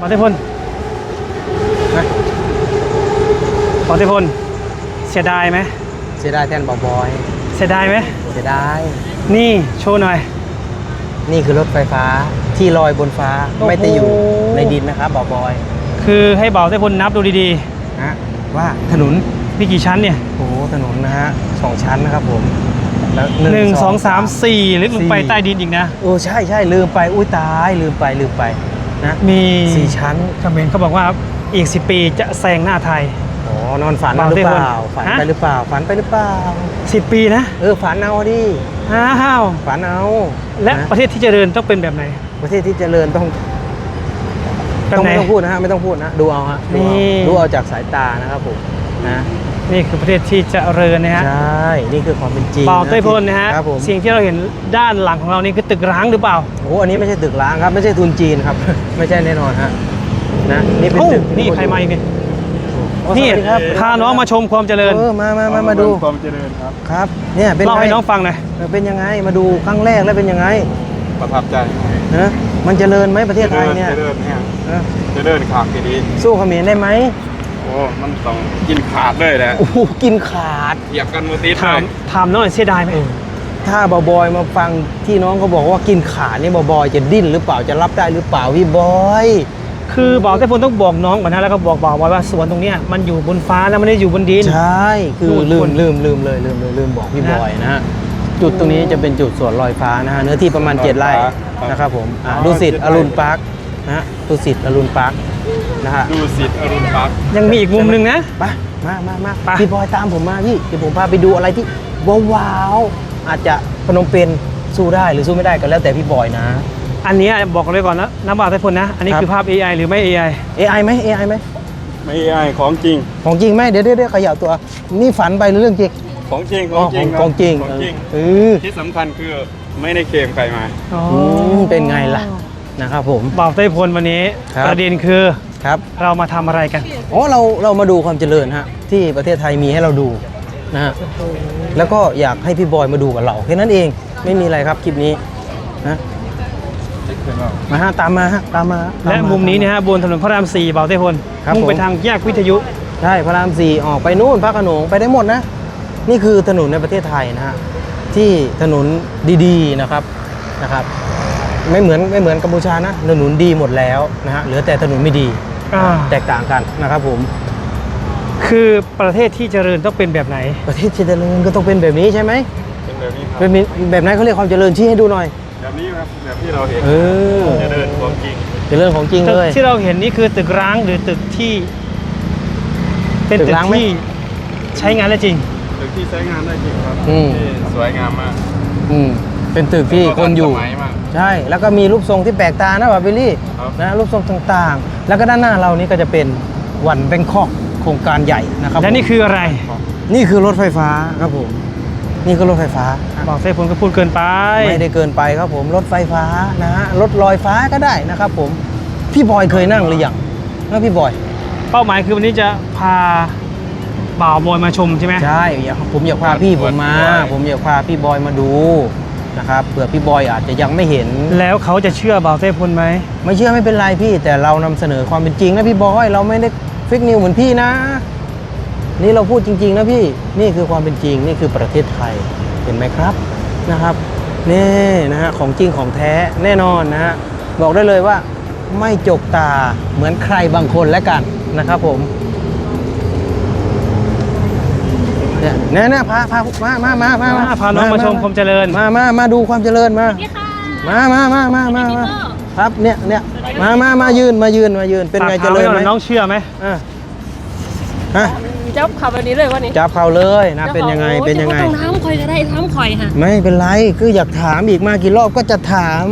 ปอเทพลนะปอเทพลเสียดายไหมเสียดายแทนบอบอยเสียดายไหมเสียดาย นี่โชว์หน่อย นี่คือรถไฟฟ้าที่ลอยบนฟ้าโอ้โห ไม่ได้อยู่ในดินนะครับบอบอยคือให้เบาเทพลนับดูดีนะฮะว่าถนนๆมีกี่ชั้นเนี่ยโอ้โหถนนนะฮะสองชั้นนะครับผมแล้วหนึ่งสองสามสี่ลึกลงไปสี่ใต้ดินอีกนะ โอ้ใช่ใช่ลืมไปอุ้ยตายลืมไปลืมไป นะมีสี่ชั้นคอมเมนต์เขาบอกว่าอีก 10 ปีจะแซงหน้าไทย อ๋อนอนฝันบางหรือเปล่าเทพฝันฮะไปหรือเปล่า ฝันไปหรือเปล่า10ปีนะ เออ ฝันเอาดิอ้าวฝันเอา และนประเทศที่เจริญต้องเป็นแบบไหน ประเทศที่เจริญต้องแบบต้องไหนไม่ต้องพูดนะฮะ ไม่ต้องพูดนะ ดูเอาฮะ ดูเอานี่ดูเอาจากสายตานะครับผมนะ นี่คือประเทศที่เจริญนะฮะใช่นี่คือความเป็นจริงเบาเต้ยพลนะฮะครับผมสิ่งที่เราเห็นด้านหลังของเรานี่คือตึกร้างหรือเปล่าโอ้อันนี้ไม่ใช่ตึกร้างครับไม่ใช่ทุนจีนครับ ไม่ใช่แน่นอนฮะนะนี่เป็นโอ้ตึกนี่ใครมาอีกเนี่ยโอ้นี่สวัสดีครับพาน้องมาชมความเจริญเออมามามามาดูความเจริญครับครับเนี่ยเป็นเล่าไงให้น้องฟังหน่อยเออเป็นยังไงมาดูครั้งแรกแล้วเป็นยังไงประทับใจนะมันเจริญไหมประเทศไทยเนี่ยเจริญเนี่ยเออเจริญขาดดีสู้เขมรได้ไหม โอ้มันต้องกินขาดเลยแหละโอ้โหกินขาดเหยียบกันมือติดเลถามยถามน้องหน่อยเสียดายไหมถ้าบอบอยมาฟังที่น้องเขาบอกว่ากินขาดนี่บอบอยจะดิ้นหรือเปล่าจะรับได้หรือเปล่าพี่บอยคือบอกแต่พลต้องบอกน้องก่อนนะแล้วก็บอกบอกไว้ว่าสวนตรงเนี้ยมันอยู่บนฟ้านะไม่ได้อยู่บนดิน ใช่คือนู่นลืคมนลืมลืมเลยลืมเลยลืมบอกพี่นะบอยนะฮะจุดตรงนี้จะเป็นจุดสวนลอยฟ้านะฮะเนื้อที่ประมาณ 7 ไร่นะครับผมอะดุสิตอรุณพาร์คนะฮะดุสิตอรุณพาร์ค นะฮะดูสิทธิ์อรุณปักยังมีอีกมุมหนึ่งนะไปมามามาไปพี่บอยตามผมมาพี่เดี๋ยวผมพาไปดูอะไรที่ว้าวๆอาจจะพนมเปญสู้ได้หรือสู้ไม่ได้ก็แล้วแต่พี่บอยนะ อันเนี้ยบอกเลยก่อนนะน้ำบาแต่พลนะ อันนี้ครับคือภาพ AI หรือไม่ AI AI ไหม AI ไหมไม่ใช่ของจริง ของจริงไหมเดี๋ยวเดี๋ยวเดี๋ยวเขย่าตัว นี่ฝันไปหรือเรื่องจริงของจริงอ๋อของจริงของจริงของจริงเออที่สำคัญคือไม่ได้เคลมใครมาอ๋อมเป็นไงล่ะนะครับผมบอกเต้ยพลวันนี้ครับประเด็นคือ ครับ เรามาทำอะไรกัน อ๋อเราเรามาดูความเจริญฮะที่ประเทศไทยมีให้เราดูนะฮะแล้วก็อยากให้พี่บอยมาดูกับเราแค่นั้นเองไม่มีอะไรครับคลิปนี้นะมาฮะตามมาฮะตามมาตาและมุมนี้เนะฮะบนถนนพระราม4บ่าวเต้ยพลครับมุ่งไปผม ทางแยกวิทยุ ใช่พระรามสี่ออกไปนู่นพระโขนงไปได้หมดนะ นี่คือถนนในประเทศไทยนะฮะที่ถนนดีๆนะครับนะครับ ไม่เหมือนไม่เหมือนกัมพูชานะถนนดีหมดแล้วนะฮะเหลือแต่ถนนไม่ดี อ่า แตกต่างกันนะครับผมคือประเทศที่เจริญต้องเป็นแบบไหน ประเทศเจริญก็ต้องเป็นแบบนี้ใช่ไหมเป็นแบบนี้ครับเป็นแบบไหนเขาเรียกความเจริญชี้ให้ดูหน่อย แบบนี้ครับแบบที่เราเห็นเออเจริญของจริงเจริญของจริงตึเลกย ที่เราเห็นนี่คือตึกร้างหรือตึกที่ เป็นตึตึกกร้างไหม ที่ใช้งานได้จริงตึกที่ใช้งานได้จริงครับอืม ที่สวยงามมากอืมเป็นตึกที่คนอยู่ทัสมัยมาก ใช่ แล้วก็มีรูปทรงที่แปลกตานะบาบิลลี่ครับนะรูปทรงต่างๆ แล้วก็ด้านหน้าเรานี่ก็จะเป็นวันแบงคอกโครงการใหญ่นะครับและนี่ผมคืออะไร นี่คือรถไฟฟ้าครับผมนี่คือรถไฟฟ้า บอกเต้ยพลก็พูดเกินไปไม่ได้เกินไปครับผมรถไฟฟ้านะฮะรถลอยฟ้าก็ได้นะครับผมพี่บอยเคยนั่งหรือยังนะพี่บอย เป้าหมายคือวันนี้จะพาบ่าวบอยมาชมใช่ไหมใช่อยากผมอยากพาพี่ผมมาบอยผมอยากพาพี่บอยมาดู นะครับเผื่อพี่บอยอาจจะยังไม่เห็น แล้วเขาจะเชื่อบ่าวเต้ยพลไหมไม่เชื่อไม่เป็นไรพี่ แต่เรานำเสนอความเป็นจริงนะพี่บอยเราไม่ได้ฟิกนิวเหมือนพี่นะ นี่เราพูดจริง ๆ นะพี่นี่คือความเป็นจริง นี่คือประเทศไทยเห็นไหมครับนะครับนี่นะฮะของจริงของแท้แน่นอนนะฮะบอกได้เลยว่าไม่จกตาเหมือนใครบางคนแล้วกันนะครับผม เนี่ยเนี่ยเนี่ยพาพามามามามามาพาน้องมาชมความเจริญ มามามาดูความเจริญมานี่ค่ะมามามามามามาครับเนี่ยเนี่ยมามามายืนมายืนมายืนเป็นไงฝากเจถามริญว้ก่อไหมน้องเชื่อไหมอะฮะเจ้าขับแบบนี้เลยวันนี้จับเขาเลยนะเป็นยังไงเป็นยังไงต้องท้ำคอยก็ได้ท้ำคอยค่ะไม่เป็นไรคืออยากถามอีกมากี่รอบก็จะถาม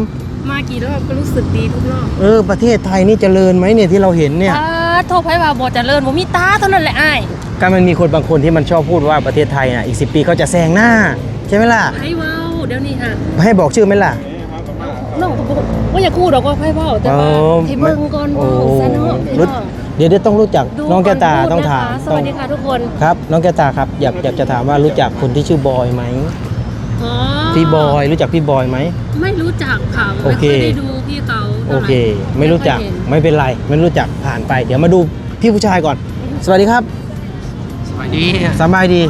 มากี่รอบก็รู้สึกดีทุกรอบเออประเทศไทยนี่เจริญไหมเนี่ยที่เราเห็นเนี่ยตาโทษไพ่ว่าบอจะเลิศบ่มีตาเท่านั้นแหละอ้าย ก็มันมีคนบางคนที่มันชอบพูดว่าประเทศไทยน่ะอีกสิปีเขาจะแซงหน้า ใช่ไหมล่ะ ไพ่เว้าเดี๋ยวนี้ค่ะให้บอกชื่อไหมล่ะ น้องก็บอกว่าอย่าคู่ดอกว่าไพ่เว้าแต่ว่าอ๋อให้เบิ่งก่อนโอ้เว้าซะเนาะพี่รู้ น้องเดี๋ยวเดี๋ยวต้องรู้จักดูน้องแก้วตาก่นต้องพูดถามนะคะสต้อวังสดีค่ะทุกคนครับ น้องแก้วตาครับอยากอยากจะถามว่ารู้จักคนที่ชื่อบอยไหมอ๋อพี่บอยรู้จักพี่บอยไหม ไม่รู้จักค่ะโอไม่เค เคยได้ดูพี่เขาโอเคท่าหไม่รู้จักค่อยเห็น ไม่เป็นไร ไม่รู้จักผ่านไป เดี๋ยวมาดูพี่ผู้ชายก่อน สวัสดีครับ สวัสดีสบายดี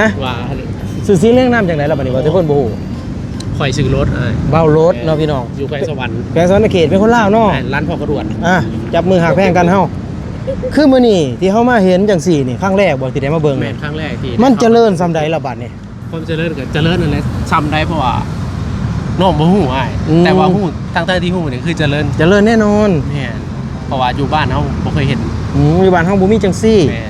นะว่าสื่อซีเรื่องน้ำจากไหนล่ะบัดนี้ว่าทุกคนโบหูคอยซื้อรถเอ้ยเบารถเนาะพี่น้องอยู่ไกลสวรรค์แพงสวรรค์เขตเป็นคนลาวเนาะแม่นร้านพ่อกระดวนอะจับมือหักแพงกันเฮาคือมื้อนี้ที่เฮามาเห็นจังสี่นี่ครั้งแรกบ่ที่ได้มาเบิ่งแม่นครั้งแรกที่มันเจริญซำใดละบัดนี่ความเจริญกับเจริญนั่นแหละซ้ำได้เพราะว่าน้องบ่ฮู้อ้ายอืมแต่ว่าฮู้ทั้งๆที่ฮู้นี่คือเจริญเจริญแน่นอนแม่นเพราะว่าอยู่บ้านเฮาบ่เคยเห็นอืมอยู่บ้านเฮาบ่มีจังซี่แม่น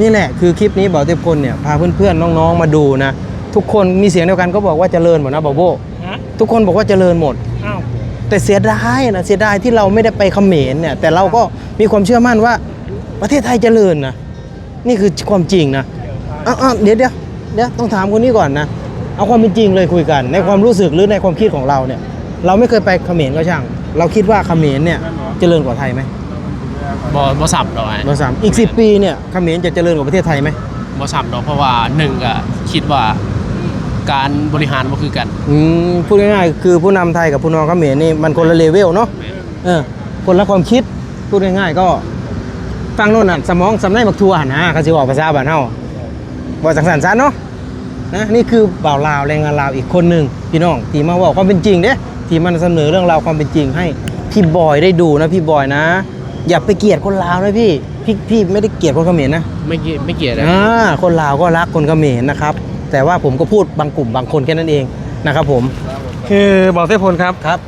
นี่แหละคือคลิปนี้บ่าวเทพคนเนี่ยพาเพื่อนๆน้องๆมาดูนะ ทุกคนมีเสียงเดียวกันก็บอกว่าเจริญหมดนะบ่าวโบฮะทุกคนบอกว่าเจริญหมด อ้าวแต่เสียดายนะเสียดายที่เราไม่ได้ไปเขมรเนี่ยแต่เราก็มีความเชื่อมั่นว่าประเทศไทยเจริญนะนี่คือความจริงนะอ้าวอ้าวเดี๋ยวเดี๋ยวเดี๋ยวต้องถามคนนี้ก่อนนะเอาความเป็นจริงเลยคุยกัน ในความรู้สึกหรือในความคิดของเราเนี่ย เราไม่เคยไปเขมรก็ช่าง เราคิดว่าเขมรเนี่ยเจริญกว่าไทยไหม บ่บ่ซ้ำดอกอ้ายเบอร์สามอีกสิปีเนี่ยเขมรจะเจริญกว่าประเทศไทยไหมบ่ซ้ำดอกเพราะว่าหนึ่งก็คิดว่าการบริหารบ่คือกันอืมพูดง่ายๆคือผู้นำไทยกับผู้นำเขมรนี่มันคนละเลเวลเนาะเออคนละความคิดพูดง่ายๆก็ฟังโน่นน่ะสมองสำในบักทัวหั่นนะเขาสิบอกภาษาบ้านเฮาบ่จังสันซะเนาะนะนี่คือบ่าวลาวแรงงานลาวอีกคนหนึ่งพี่น้องที่มาบอกความเป็นจริงเด้ที่มันเสนอเรื่องราวความเป็นจริงให้พี่บอยได้ดูนะพี่บอยนะ อย่าไปเกลียดคนลาวนะพี่พี่พี่ไม่ได้เกลียดคนเขมรนะไม่เกี่ไม่เกี่ยวนะอ่าคนลาวก็รักคนเขมรนะครับ แต่ว่าผมก็พูดบางกลุ่มบางคนแค่นั้นเองนะครับผมคือบอกเทพพลครับครับ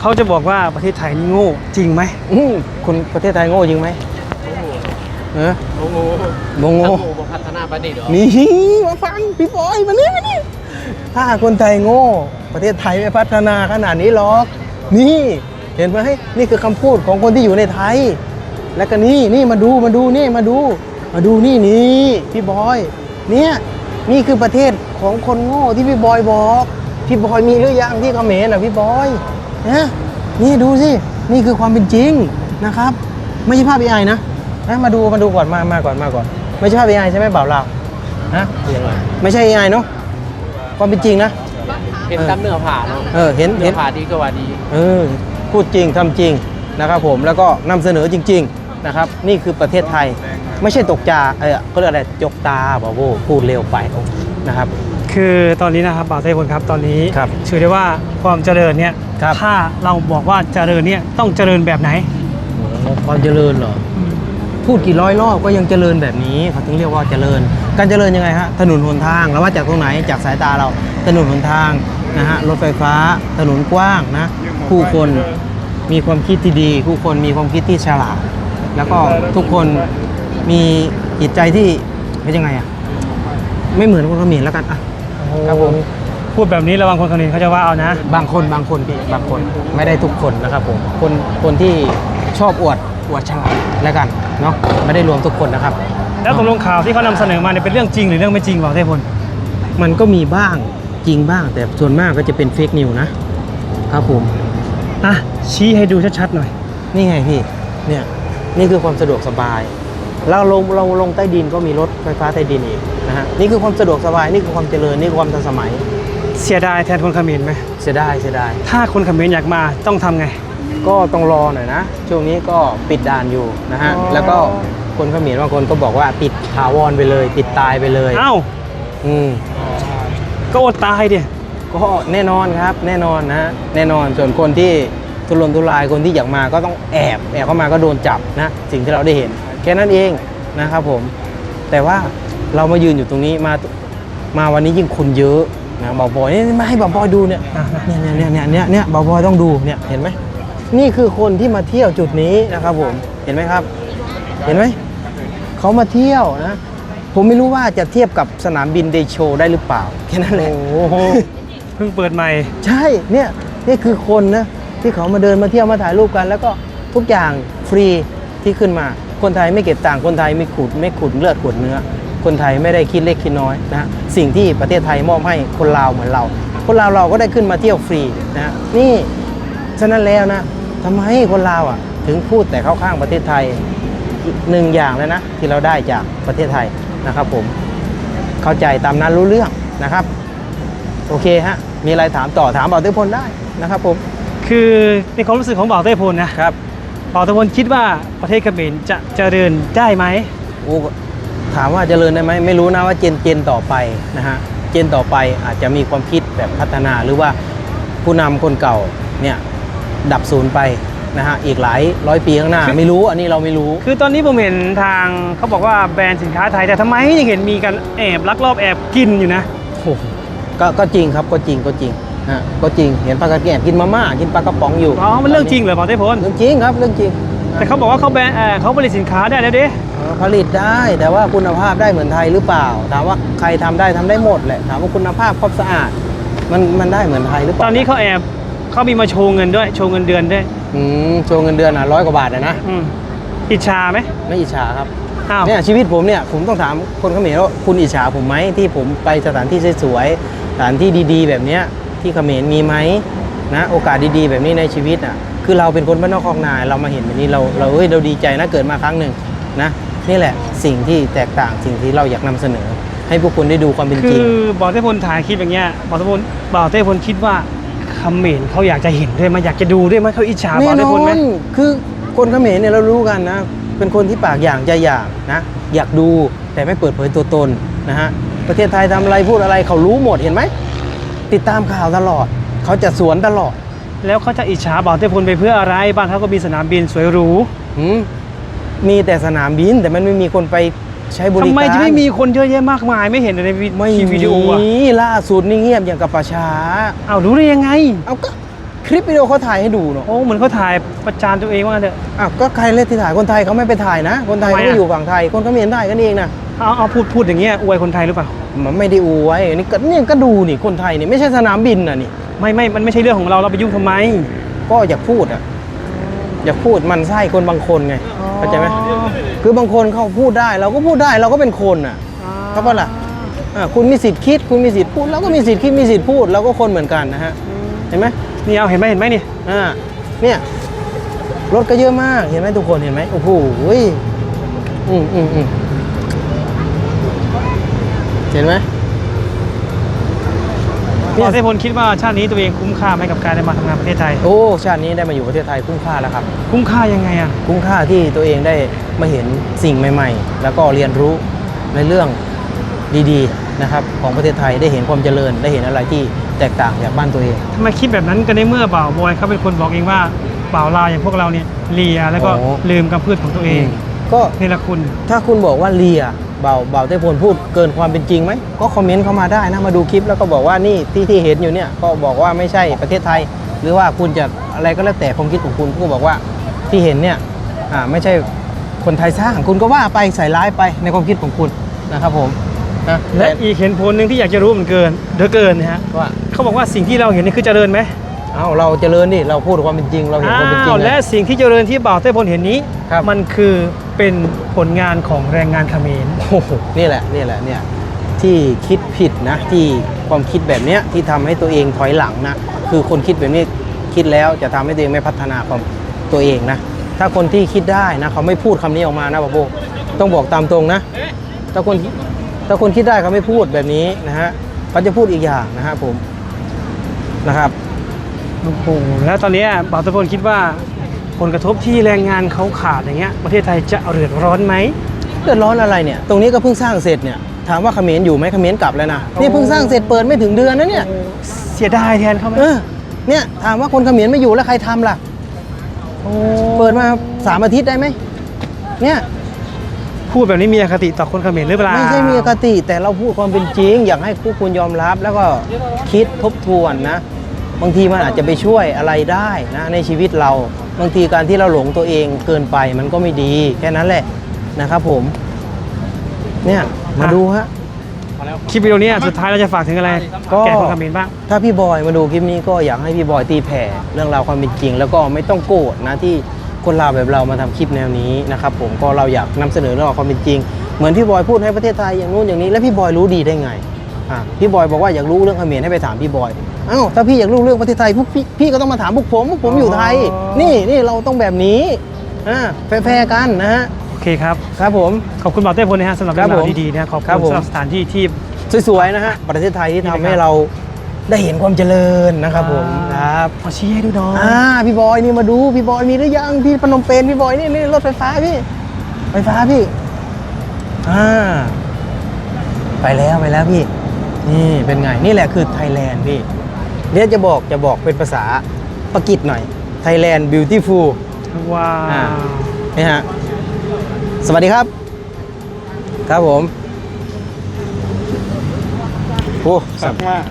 เขาจะบอกว่าประเทศไทยนี่โง่จริงไหมอืมคนประเทศไทยโง่จริงไหมเออโอ้โหโง่โง่บ่พัฒนาประเทศดอกนี่มาฟังพี่บอยมานี่มานี่ถ้าคนไทยโง่ ประเทศไทยไม่พัฒนาขนาดนี้หรอกนี่ เห็นไหมนี่คือคำพูดของคนที่อยู่ในไทย แล้วก็นี่นี่มาดูมาดูนี่มาดู มาดูนี่นี่พี่บอย เนี่ยนี่คือประเทศของคนโง่ที่พี่บอยบอกพี่บอยมีหรือยังที่เขมรอะพี่บอยนะนี่ดูสินี่คือความเป็นจริงนะครับ ไม่ใช่ภาพ AI นะนะมาดูมาดูก่อนมามาก่อนมาก่อน ไม่ใช่ภาพ AI ใช่ไหมเปล่าเราฮะยังไงไม่ใช่ AI เนาะความเป็นจริงนะเห็นตามเนื้อผ้าเนาะเออเห็นเนื้เห็อนผ้าดีก็ว่าดี เออ พูดจริงทำจริงนะครับผมแล้วก็นำเสนอจริง ๆนะครับ นี่คือประเทศไทยไม่ใช่ตกจาเออเขาเรียกอะไรจกตาบอกว่าพูดเร็วไปนะครับคือตอนนี้นะครับบ่าวเทพพลครับตอนนี้ครับถือได้ว่าความเจริญเนี่ยครับถ้าเราบอกว่าเจริญเนี่ยต้องเจริญแบบไหนความเจริญเหรอพูดกี่ร้อยรอบก็ยังเจริญแบบนี้เขาถึงเรียกว่าเจริญ การเจริญยังไงฮะถนนหนทางเราว่าจากตรงไหนจากสายตาเราถนนหนทางนะฮะรถไฟฟ้าถนนกว้างนะ ผู้คนมีความคิดที่ดี ผู้คนมีความคิดที่ฉลาด แล้วก็ทุกคนมีจิตใจที่เป็นยังไงอะไม่เหมือนคนเขมรแล้วกันอะครับผมพูดแบบนี้ระวังคนคนนี้เขาจะว่าเอานะ บางคนบางคนพี่บางคนไม่ได้ทุกคนนะครับผมคนคนที่ชอบอวดอวดฉลาดแล้วกันเนาะไม่ได้รวมทุกคนนะครับ แล้วตกลงข่าวที่เขานำเสนอมาเนี่ยเป็นเรื่องจริงหรือเรื่องไม่จริงบ่าวเทพพลมันก็มีบ้างจริงบ้าง แต่ส่วนมากก็จะเป็นเฟกนิวนะครับผม อะชี้ให้ดูชัดๆหน่อย นี่ไงพี่ เนี่ย นี่คือความสะดวกสบายเราลงเราลงใต้ดินก็มีรถไฟฟ้าใต้ดินอีกนะฮะ นี่คือความสะดวกสบาย นี่คือความเจริญ นี่คือความทันสมัย เสียดายแทนคนเขมรไหม เสียดาย เสียดาย ถ้าคนเขมรอยากมาต้องทำไง ก็ต้องรอหน่อยนะ ช่วงนี้ก็ปิดด่านอยู่นะฮะ อ๋อ แล้วก็คนเขมรบางคนก็บอกว่าปิดถาวรไปเลย ปิดตายไปเลย เอ้า อืม ก็อดตายดิ ก็แน่นอนครับแน่นอนนะแน่นอนส่วนคนที่ทุรนทุรายคนที่อยากมาก็ต้องแอบแอบเข้ามาก็โดนจับนะสิ่งที่เราได้เห็น แค่นั้นเองนะครับผม แต่ว่าเรามายืนอยู่ตรงนี้มามาวันนี้ยิ่งคนเยอะนะบอบอยนี่มาให้บอบอยดูเนี่ยเนี่ยเนี่ยเนี่ยเนี่ยเนี่ยบอบอยต้องดูเนี่ยเห็นไหมนี่คือคนที่มาเที่ยวจุดนี้นะครับผมเห็นไหมครับ เห็นไหมเขามาเที่ยวนะ ผมไม่รู้ว่าจะเทียบกับสนามบินเดโชได้หรือเปล่าแค่นั้นแหละโอ้โห เพิ่งเปิดใหม่ ใช่เนี่ยนี่คือคนนะที่เขามาเดินมาเที่ยวมาถ่ายรูปกัน แล้วก็ทุกอย่างฟรีที่ขึ้นมา คนไทยไม่เก็บตังคนไทยไม่ขุดไม่ขุดเลือดขุดเนื้อ คนไทยไม่ได้คิดเล็กคิดน้อยนะสิ่งที่ประเทศไทยมอบให้คนลาวเหมือนเรา คนลาวเราก็ได้ขึ้นมาเที่ยวฟรีนะนี่ฉะนั้นแล้วนะทำไมคนลาวอะ ถึงพูดแต่เข้าข้างประเทศไทยอีกหนึ่งอย่างแล้วนะที่เราได้จากประเทศไทยนะครับผมเข้าใจตามนั้นรู้เรื่องนะครับ โอเคฮะ มีอะไรถามต่อถามบ่าวเต้พลได้นะครับผม คือในความรู้สึกของบ่าวเต้พลนะครับบ่าวเต้พลคิดว่าประเทศเขมรจะเจริญได้ไหมโอ้ถามว่าเจริญได้ไหมไม่รู้นะว่าเจนเจนต่อไปนะฮะเจนต่อไปอาจจะมีความคิดแบบพัฒนาหรือว่าผู้นำคนเก่าเนี่ยดับศูนย์ไปนะฮะอีกหลายร้อยปีข้างหน้า ไม่รู้อันนี้เราไม่รู้ คือตอนนี้ผมเห็นทางเขาบอกว่าแบรนด์สินค้าไทยแต่ทำไมยังเห็นมีการแอบลักลอบแอบกินอยู่นะโอ้โห ก็ก็จริงครับก็จริงก็จริงฮะก็จริงเห็นปลากระแกะกินมาม่ากินปลากระป๋องอยู่อ๋อมันเรื่องจริงเหรอบ่าวเต้พลเรื่องจริงครับเรื่องจริงแต่เขาบอกว่าเขาแบรนด์เอ่อเขาผลิตสินค้าได้แล้วเด้เออผลิตได้แต่ว่าคุณภาพได้เหมือนไทยหรือเปล่าถามว่าใครทำได้ทำได้หมดแหละถามว่าคุณภาพความสะอาด มันมันได้เหมือนไทยหรือเปตล่าอนนี้เขาแอบเขามีมาโชว์เงินด้วยโชว์เงินเดือนด้วยอืมโชว์เงินเดือนอะร้อยกว่าบาทอะนะอืมอิจฉาไหมไม่อิจฉาครับอ้าวเนี่ยชีวิตผมเนี่ยผมต้องถามคนเขมรว่าคุณอิจฉาผมไหมที่ผมไปสถานที่สวยๆ สถานที่ดีๆ แบบเนี้ยที่เขมรมีไหมนะโอกาสดีๆ แบบนี้ในชีวิตอะคือเราเป็นคนบ้านนอกคลองนาเรามาเห็นแบบนี้เราเราเฮ้ยเราดีใจนะเกิดมาครั้งหนึ่งนะนี่แหละสิ่งที่แตกต่างสิ่งที่เราอยากนำเสนอ ให้พวกคุณได้ดูความเป็นคืจริงอบ่าวเต้พลถ่ายคลิปอย่างเงี้ยบ่าวเต้พลบ่าวเต้พลคิดว่าเขมรเขาอยากจะเห็นด้วยไหมอยากจะดูด้วยไหมเขาอิจฉาแน่บ่าวนเต้พลไหมอนคือคนเขมรเนี่ยเรารู้กันนะเป็นคนที่ปากอย่างใจอย่างนะอยากดูแต่ไม่เปิดเผยตัวตนนะฮะ ประเทศไทยทำอะไรพูดอะไรเขารู้หมดเห็นไหม ติดตามข่าวตลอด เขาจะสวนตลอด แล้วเขาจะอิจฉาบ่าวเต้พลไปเพื่ออะไร บ้านเขาก็มีสนามบินสวยหรูหืมมีแต่สนามบินแต่มันไม่มีคนไปใช้บริการทำไมจะไม่มีคนเยอะแยะมากมายไม่เห็นในวิไม่คลิปวิดีโออะมีล่าสุดนี่เงียบอย่างกับประชาเอารู้ได้ยังไง เอาก็ คลิปวิดีโอเขาถ่ายให้ดูเนาะโอ้เหมือนเขาถ่ายประจานตัวเองว่างั้นเถอะ อ้าวก็ใครเล่นที่ถ่ายคนไทยเขาไม่ไปถ่ายนะ คนไทยทำไมเขาอะก็อยู่ฝั่งไทย คนเขมรถ่ายกันเองนะเอาเอาพูดพูดอย่างเงี้ยอวยคนไทยหรือเปล่า มันไม่ได้อวยนี่ก็นี่ก็ดูนี่คนไทยนี่ไม่ใช่สนามบินนะนี่ ไม่ไม่มันไม่ใช่เรื่องของเราเราไปยุ่งทำไม ก็อยากพูดอะอยากพูดมันไส้คนบางคนไงเข้าใจไหมคือบางคนเขาพูดได้ เราก็พูดได้เราก็เป็นคนอะ ครับว่าล่ะ อ่าคุณมีสิทธิ์คิด คุณมีสิทธิ์พูดเราก็มีสิทธิ์คิดมีสิทธิ์พูดเราก็คนเหมือนกันนะฮะเห็นไหม นี่เอาเห็นไหมเห็นไหมนี่อ่าเนี่ยรถก็เยอะมากเห็นไหมทุกคนเห็นไหมโอ้โหอืมอืมอืมเห็นไหมบ่าวเต้พลคิดว่าชาตินี้ตัวเองคุ้มค่าไหมกับการได้มาทำงานประเทศไทย โอ้ชาตินี้ได้มาอยู่ประเทศไทยคุ้มค่าแล้วครับ คุ้มค่ายังไงอะ คุ้มค่าที่ตัวเองได้มาเห็นสิ่งใหม่ ๆ แล้วก็เรียนรู้ในเรื่องดีๆนะครับของประเทศไทยได้เห็นความเจริญได้เห็นอะไรที่ แตกต่างจากบ้านตัวเอง ทำไมคิดแบบนั้นกันในเมื่อบ่าวบอยเขาเป็นคนบอกเองว่าบ่าวลาวอย่างพวกเราเนี่ยเลียแล้วก็โอ้ ลืมคำพูดของตัวเองก็นี่ละคุณ ถ้าคุณบอกว่าเลียเบาเบาเต้พลพูดเกินความเป็นจริงไหมก็คอมเมนต์เข้ามาได้นะมาดูคลิปแล้วก็บอกว่านี่ที่ที่เห็นอยู่เนี่ยก็บอกว่าไม่ใช่ประเทศไทย หรือว่าคุณจะอะไรก็แล้วแต่ความคิดของคุณก็บอกว่าที่เห็นเนี่ยอ่าไม่ใช่คนไทยสร้างคุณก็ว่าไปใส่ร้ายไปในความคิดของคุณนะครับผม นะและแต่อีกเห็นผลหนึ่งที่อยากจะรู้เหมือนเกินเดือเกินนะฮะว่าเขาบอกว่าสิ่งที่เราเห็นนี่คือเจริญไหมเอ้าเราเจริญดิเราพูดความเป็นจริง เราเห็นความเป็นจริอ้างวนะและสิ่งที่เจริญที่บ่าวเต้พลเห็นนี้ครับมันคือเป็นผลงานของแรงงานเขมรโอ้โหนี่แหละนี่แหละเนี่ยที่คิดผิดนะที่ความคิดแบบเนี้ยที่ทำให้ตัวเองถอยหลังนะคือคนคิดแบบนี้คิดแล้วจะทำให้ตัวเองไม่พัฒนาความตัวเองนะถ้าคนที่คิดได้นะเขาไม่พูดคำนี้ออกมานะปะโบต้องบอกตามตรงนะถ้าคน ถ้าคนคิดได้เขาไม่พูดแบบนี้นะฮะเขาจะพูดอีกอย่างนะฮะผมนะครับโอ้โหแล้วตอนเนี้ยบ่าวเต้พลคิดว่าผลกระทบที่แรงงานเขาขาดอย่างเงี้ยประเทศไทยจะเดือดร้อนไหมเดือดร้อนอะไรเนี่ยตรงนี้ก็เพิ่งสร้างเสร็จเนี่ยถามว่าเขมรอยู่ไหมเขมรกลับแล้วนะนี่เพิ่งสร้างเสร็จเปิดไม่ถึงเดือนนะเนี่ยเสียดายแทนเขาไหมเออเนี่ยถามว่าคนเขมรไม่อยู่แล้วใครทำล่ะเปิดมาสามอาทิตย์ได้ไหมเนี่ย พูดแบบนี้มีอคติต่อคนเขมรหรือเปล่าไม่ใช่มีอคติแต่เราพูดความเป็นจริง อยากให้ผู้คุณยอมรับ แล้วก็คิดทบทวนนะ บางทีมันอาจจะไปช่วยอะไรได้นะในชีวิตเรา บางทีการที่เราหลงตัวเองเกินไปมันก็ไม่ดีแค่นั้นแหละนะครับผม เนี่ยมาดูฮะคลิปวิดีโอเนี้สุดท้ายเราจะฝากถึงอะไรก็แก่คนเขมรบ้างถ้าพี่บอยมาดูคลิปนี้ก็อยากให้พี่บอยตีแผ่เรื่องราวความเป็นจริง แล้วก็ไม่ต้องโกรธนะที่ คนลาวแบบเรามาทำคลิปแนวนี้นะครับผมก็เราอยากนำเสนอเรื่องราวความเป็นจริง เหมือนพี่บอยพูดให้ประเทศไทยอย่างนู้นอย่างนี้แล้วพี่บอยรู้ดีได้ไงอะพี่บอยบอกว่าอยากรู้เรื่องเขมรให้ไปถามพี่บอยเอ้าถ้าพี่อยากรู้เรื่องประเทศไทยพวกพี่พี่ก็ต้องมาถามพวกผมพวกผมอยู่ไทยอ๋อนี่นี่เราต้องแบบนี้อ่าแฟร์ๆกันนะฮะโอเคครับ ครับผมขอบคุณบ่าวเต้พลนะฮะสำหรับครัเรื่อบงราวผมดีๆนะขอบครับคุณผมสำหรับสถานที่ที่สวยๆนะฮะประเทศไทยที่ทำให้นี่นะครับเรา ได้เห็นความเจริญนะครับผมครับขอชี้ให้ดูหน่อยอ่าพี่บอยนี่มาดูพี่บอยมีหรือยังพี่พนมเปญพี่บอยนี่นี่รถไฟฟ้าพี่ไฟฟ้าพี่อ่าไปแล้วไปแล้วพี่ นี่เป็นไงนี่แหละคือไทยแลนด์พี่เดี๋ยวจะบอกจะบอกเป็นภาษาปากีสหน่อยไทยแลนด์บิวตี้ฟูลว้าอ่าวนี่ฮะสวัสดีครับ ครับผมโอ้สักมาก